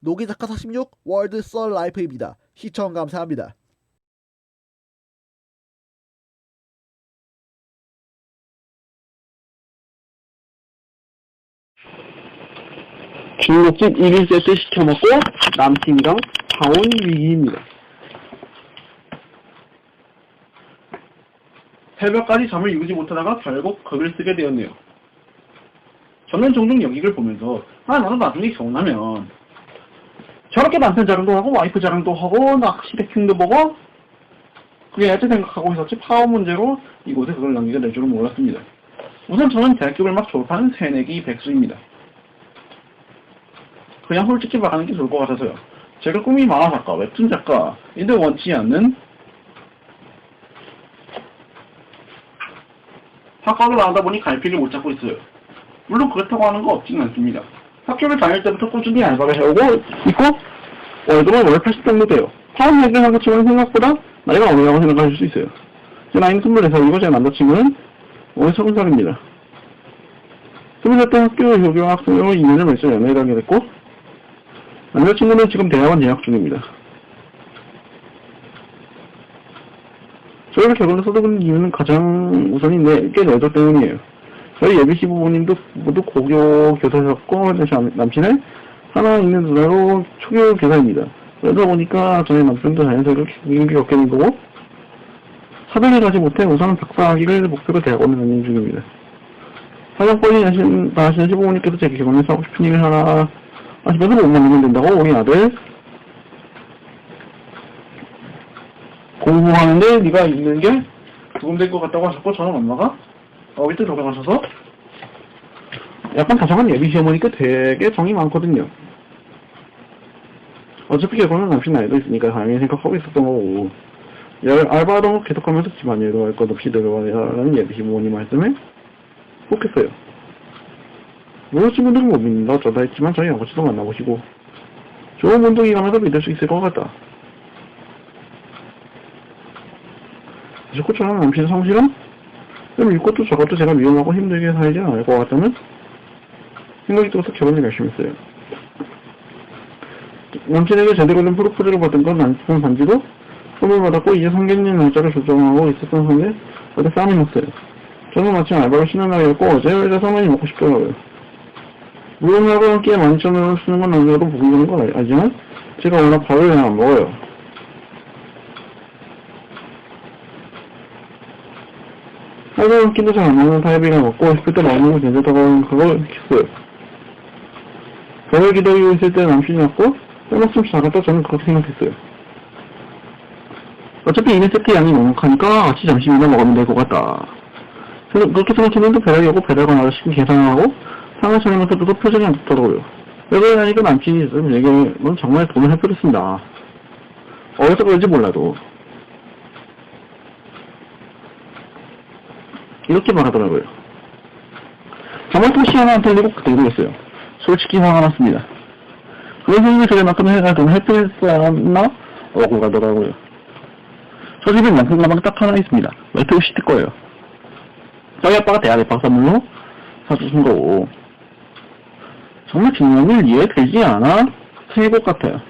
노기작가 46 월드 썰 라이프입니다. 시청 감사합니다. 중국집 1인 세트 시켜먹고 남친이랑 강원 위기입니다. 새벽까지 잠을 이루지 못하다가 결국 글을 쓰게 되었네요. 저는 종종 여기를 보면서 아 나도 나중에 결혼하면 저렇게 남편 자랑도 하고 와이프 자랑도 하고 낚시 대킹도 보고 그게 어째 생각하고 있었지 파워 문제로 이곳에 그걸 남기게 될 줄은 몰랐습니다. 우선 저는 대학교를 막 졸업한 새내기 백수입니다. 그냥 솔직히 말하는 게 좋을 것 같아서요. 제가 꿈이 만화 작가, 웹툰 작가, 인데 원치 않는 학과를 나오다 보니 갈피를 못 잡고 있어요. 물론 그렇다고 하는 거 없지는 않습니다. 학교를 다닐 때부터 꾸준히 알바를 해오고 있고 월급은 월80 정도 돼요. 파업 얘기를 한 것처럼 생각보다 나이가 어리다고 생각하실 수 있어요. 제 나이는 24살이고 제 남자친구는 올해 30살입니다. 20살 때 학교 교교학생으로 2년을 벌써 연애를 하게 됐고 남자친구는 지금 대학원 재학 중입니다. 저희가 결혼을 서두른 이유는 가장 우선이 내게 여자 때문이에요. 저희 예비 시부모님도 모두 고교 교사셨고 남- 남친은 하나 있는 누나로 초교 교사입니다. 그러다 보니까 저희 남편도 자연스럽게 기분이 겪게 된 거고 사별을 가지 못해 우선 박사학위를 목표로 대학원을 다니는 중입니다. 사장권이 하신, 하시는 시부모님께서 제 결혼해서 하고 싶은 일을 하나 하시면서 못 만나면 된다고 우리 아들 공부하는데 네가 있는 게 도움될 것 같다고 하셨고 저는 엄마가 어릴 때 돌아가셔서 약간 다정한 예비 시어머니께 되게 정이 많거든요. 어차피 결혼은 남친 나이도 있으니까 당연히 생각하고 있었던 거고 열 알바도 계속하면서 집안일도 할 것 없이 들어가라는 예비 시부모님 말씀에 혹했어요. 물론 친구들은 못 믿는다 어쩌다 했지만 저희 아버지도 만나보시고 좋은 운동이라면서 믿을 수 있을 것 같다. 자꾸 저랑 남친 성실 은좀 이것도 저것도 제가 위험하고 힘들게 살지 않을 것 같다는 생각이 들어서 결혼을 결심했어요. 남친에게 제대로 된 프로포즈를 받은 건 남편 반지도 선물 받았고 이제 상견례 날짜를 조정하고 있었던 상대 어제 싸움이 났어요. 저는 마침 알바를 쉬는 날이었고 어제 회사 사면이 먹고 싶더라고요. 물론 한 끼에 12,000원을 쓰는 건 보기 좋은 건 알- 알지만 제가 워낙 밥을 그냥 안 먹어요. 한 끼도 잘안 먹는 타입이라 먹고 싶을 때 먹는 거 괜찮다고 그걸 시켰어요. 저를 기다리고 있을 때 남친이 왔고 빼먹으면 잘했다 저는 그렇게 생각했어요. 어차피 이네 세트 양이 넉넉하니까 같이 점심이나 먹으면 될 것 같다. 그렇게 생각했는데 배달이 오고 배달관 아저씨가 계산하고 상을 차리면서도 표정이 안 좋더라고요. 여덟 하니까 남친이 얘기는 정말 돈을 해버렸습니다. 어디서 그런지 몰라도. 이렇게 말하더라고요. 자말토시 하나 안 털리고 그대로 했어요. 솔직히 화가 났습니다. 그런 생각이 들을 만큼 해가 돈 해피했었나? 라고 가더라고요. 저 집에 명품 가방 딱 하나 있습니다. 웨트오 시트 거예요. 저희 아빠가 대학에 박사물로 사주신 거고. 정말 뒷면을 이해되지 않아 생일 것 같아요.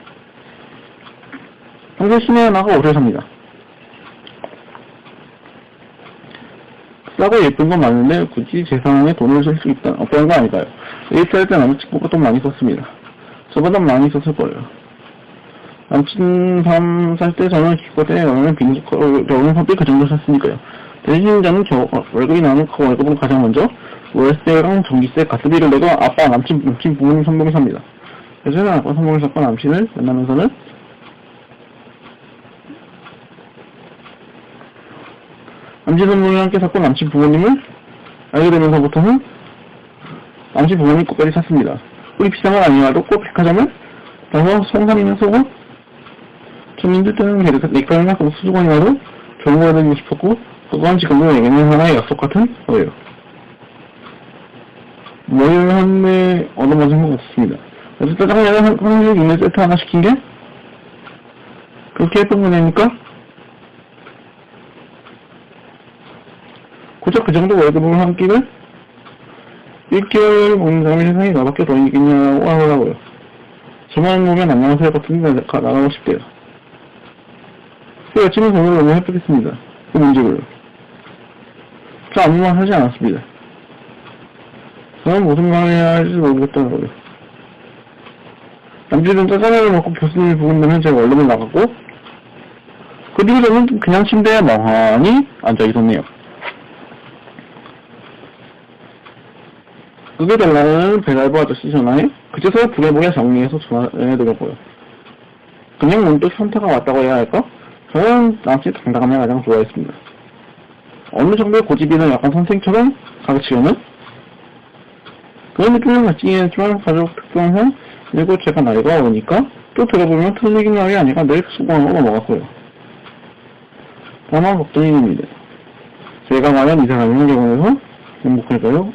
평소 시내 하나가 오래 삽니다. 싸고 예쁜 건 많은데 굳이 제 상황에 돈을 쓸 수 있다 없다는 거 아닐까요? 데이트 할 때 남자친구가 돈 많이 썼습니다. 저보다 많이 썼을 거예요. 남친 밤 살 때 저는 기껏해 여름에 빙수 겨울은 선비 그 정도 샀으니까요. 대신 저는 겨, 어, 월급이 나는 그 월급은 가장 먼저 월세랑 전기세, 가스비를 내고 아빠, 남친, 남친 부모님 선물을 삽니다. 그래서 아빠 선물을 샀고 남친을 만나면서는 남친 선물을 함께 샀고 남친 부모님을 알게 되면서부터는 남친 부모님 것까지 샀습니다. 우리 비싼 건 아니라도 꼭 백화점을 가서 송삼이나 속옷 좀 힘들 때는 내과나 수수건이라도 좋은 거 해드리고 싶었고 그건 지금도 내게는 하나의 약속 같은 거예요. 뭘 한데 얻어맞은 것 같습니다. 그래서 짜장면에 한, 한국 육류 세트 하나 시킨 게 그렇게 예쁜 거냐니까 고작 그 정도 월급을 한 끼를 1개월 먹는 사람이 세상에 나밖에 더 있겠냐고 하더라고요. 저만 보면 안녕하세요 같은 데 나- 나가고 싶대요. 제가 치는 번호를 너무 해보겠습니다. 그 문제고요. 저 아무 말 하지 않았습니다. 저는 무슨 말을 해야 할지 모르겠다고요. 남편은 짜장면을 먹고 교수님이 부른다면 제가 원룸을 나갔고 그리고 저는 그냥 침대에 멍하니 앉아 있었네요. 그게 달라는 배달부 아저씨 전화에 그제서야 부랴부랴 정리해서 전화해드렸고요. 그냥 문득 현타가 왔다고 해야 할까? 저는 남친 당당함을 가장 좋아했습니다. 어느 정도의 고집이나 약간 선생처럼 가르치려는 그런 느낌을 갖긴 했지만 가족 특성상 그리고 제가 나이가 어리니까 또 들어보면 틀리긴 말이 아니라 늘 수긍하고 넘어갔고요. 다만 걱정입니다. 제가 말한 이 사람을 경우에서 행복할까요?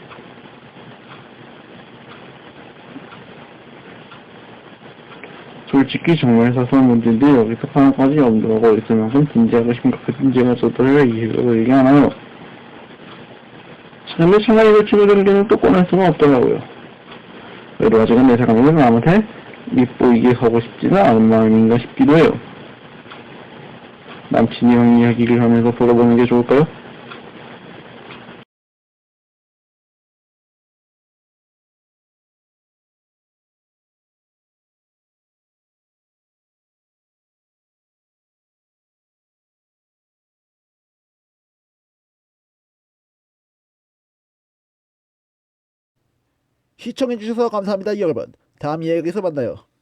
솔직히 정말 사소한 문제인데 여기서 하나까지 염두하고 있을 만큼 진지하고 심각한 문제가 저들을 이해가 되게 하나요? 근데 차라리 그 친구들에게는 또 꺼낼 수가 없더라고요. 그래도 아직은 내 사람은 남한테 밉보이게 하고 싶지는 않은 마음인가 싶기도 해요. 남친이랑 이야기를 하면서 돌아보는 게 좋을까요? 시청해주셔서 감사합니다 여러분. 다음 이야기에서 만나요